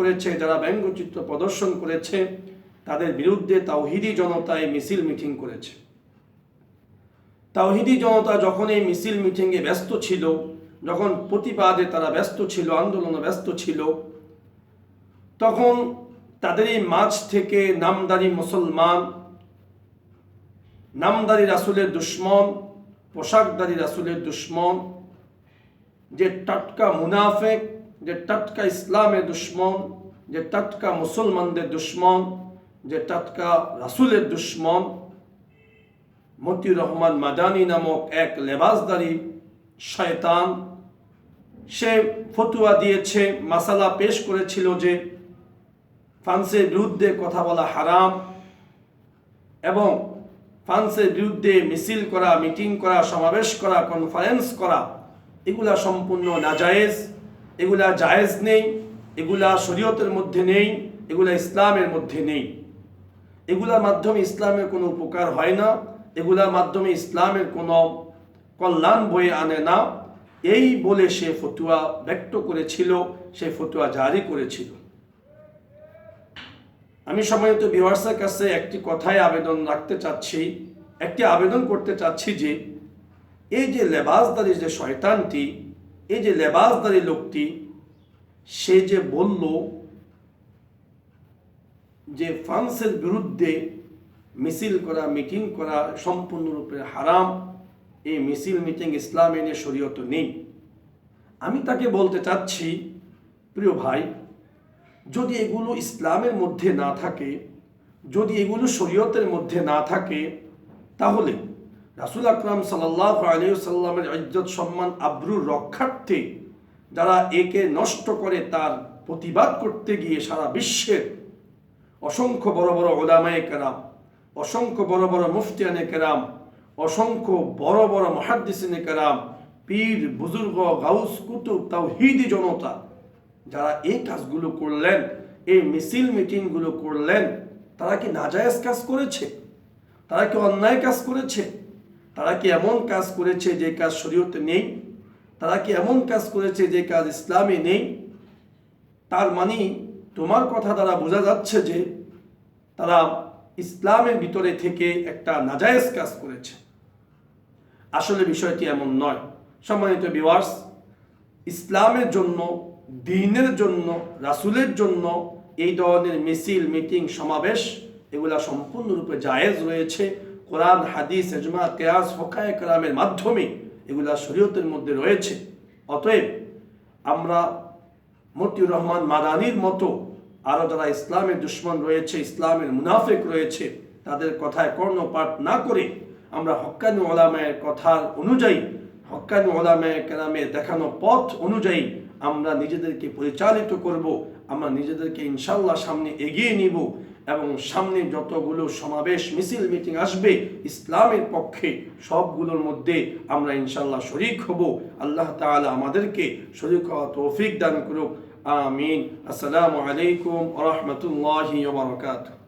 করেছে, যারা ব্যঙ্গচিত্র প্রদর্শন করেছে, তাদের বিরুদ্ধে তাওহিদি জনতা এই মিছিল মিটিং করেছে। তাওহিদি জনতা যখন এই মিছিল মিটিংয়ে ব্যস্ত ছিল, যখন প্রতিবাদে তারা ব্যস্ত ছিল, আন্দোলনে ব্যস্ত ছিল, তখন তাদের এই মাঝ থেকে নামদারি মুসলমান, নামদারি রাসুলের দুশ্মন, পোশাকদারি রাসুলের দুশ্মন, যে টাটকা মুনাফেক যে টাটকা ইসলামের দুশ্মন, যে টাটকা মুসলমানদের দুশ্মন, যে টাটকা রাসুলের দুশ্মন, মতিউর রহমান মাদানি নামক এক লেবাসদারি শয়তান, সে ফতুয়া দিয়েছে, মাসালা পেশ করেছিল যে ফ্রান্সের বিরুদ্ধে কথা বলা হারাম এবং ফ্রান্সের বিরুদ্ধে মিছিল করা, মিটিং করা, সমাবেশ করা কনফারেন্স করা, এগুলা সম্পূর্ণ নাজায়েজ। এগুলা জায়েজ নেই, এগুলা শরীয়তের মধ্যে নেই, এগুলা ইসলামের মধ্যে নেই। এগুলার মাধ্যমে ইসলামের কোনো উপকার হয় না, এগুলার মাধ্যমে ইসলামের কোনো কল্যাণ বয়ে আনে না। এই বলে সে ফতুয়া ব্যক্ত করেছিল, সে ফতুয়া জারি করেছিল। আমি সময়ত বিভার্সের কাছে একটি কথায় আবেদন রাখতে চাচ্ছি, একটি আবেদন করতে চাচ্ছি যে, এই যে লেবাসদারি যে শয়তানটি এই যে লেবাসদারি লোকটি, সে যে বলল যে ফ্রান্সের বিরুদ্ধে মিছিল করা, মিটিং করা সম্পূর্ণরূপে হারাম। এই মিছিল, মিটিং ইসলাম এনে শরীয়ত নেই। আমি তাকে বলতে চাচ্ছি, প্রিয় ভাই, যদি এগুলো ইসলামের মধ্যে না থাকে, যদি এগুলো শরীয়তের মধ্যে না থাকে, তাহলে রাসুল আকরাম সাল্লাহ আলিয়াল্লামের ইজ্জত, সম্মান আব্রুর রক্ষার্থে যারা একে নষ্ট করে তার প্রতিবাদ করতে গিয়ে সারা বিশ্বের অসংখ্য বড় বড় ওলামায়ে কেরাম, অসংখ্য বড় বড় মুফতিয়ানে কেরাম, অসংখ্য বড় বড় মহাদ্দিসিনে কেরাম, পীর, বুজুর্গ, গাউস, কুতুব তাও হিদি জনতা যারা এই কাজগুলো করলেন, এই মিছিল মিটিংগুলো করলেন, তারা কি নাজায়েজ কাজ করেছে? তারা কি অন্যায় কাজ করেছে? তারা কি এমন কাজ করেছে যে কাজ শরীয়তে নেই? তারা কি এমন কাজ করেছে যে কাজ ইসলামে নেই? তার মানে তোমার কথা দ্বারা বোঝা যাচ্ছে যে তারা ইসলামের ভিতরে থেকে একটা নাজায়েজ কাজ করেছে। আসলে বিষয়টি এমন নয়। সম্মানিত বিওয়ার্স ইসলামের জন্য, দিনের জন্য, রাসুলের জন্য এই ধরনের মিছিল, মিটিং, সমাবেশ, এগুলা সম্পূর্ণরূপে জায়েজ রয়েছে। কোরআন, হাদিস এজমা কেয়াস, ফকায় কালামের মাধ্যমে এগুলা শরীয়তের মধ্যে রয়েছে। অতএব আমরা মতিউর রহমান মাদানির মতো আরও যারা ইসলামের দুশ্মন রয়েছে, ইসলামের মুনাফেক রয়েছে, তাদের কথায় কর্ণপাঠ না করে আমরা হক্কানি ওলামায়ের কথার অনুযায়ী হক্কানি ওলামায় কেরামের দেখানো পথ অনুযায়ী আমরা নিজেদেরকে পরিচালিত করব, আমরা নিজেদেরকে ইনশাল্লাহ সামনে এগিয়ে নিব। এবং সামনে যতগুলো সমাবেশ, মিছিল, মিটিং আসবে, ইসলামের পক্ষে সবগুলোর মধ্যে আমরা ইনশাল্লাহ শরিক হব। আল্লাহ তালা আমাদেরকে শরিক হওয়া তৌফিক দান করুক। আমিন। আসসালামু আলাইকুম রহমতুল্লাহ বারাকাতুহু।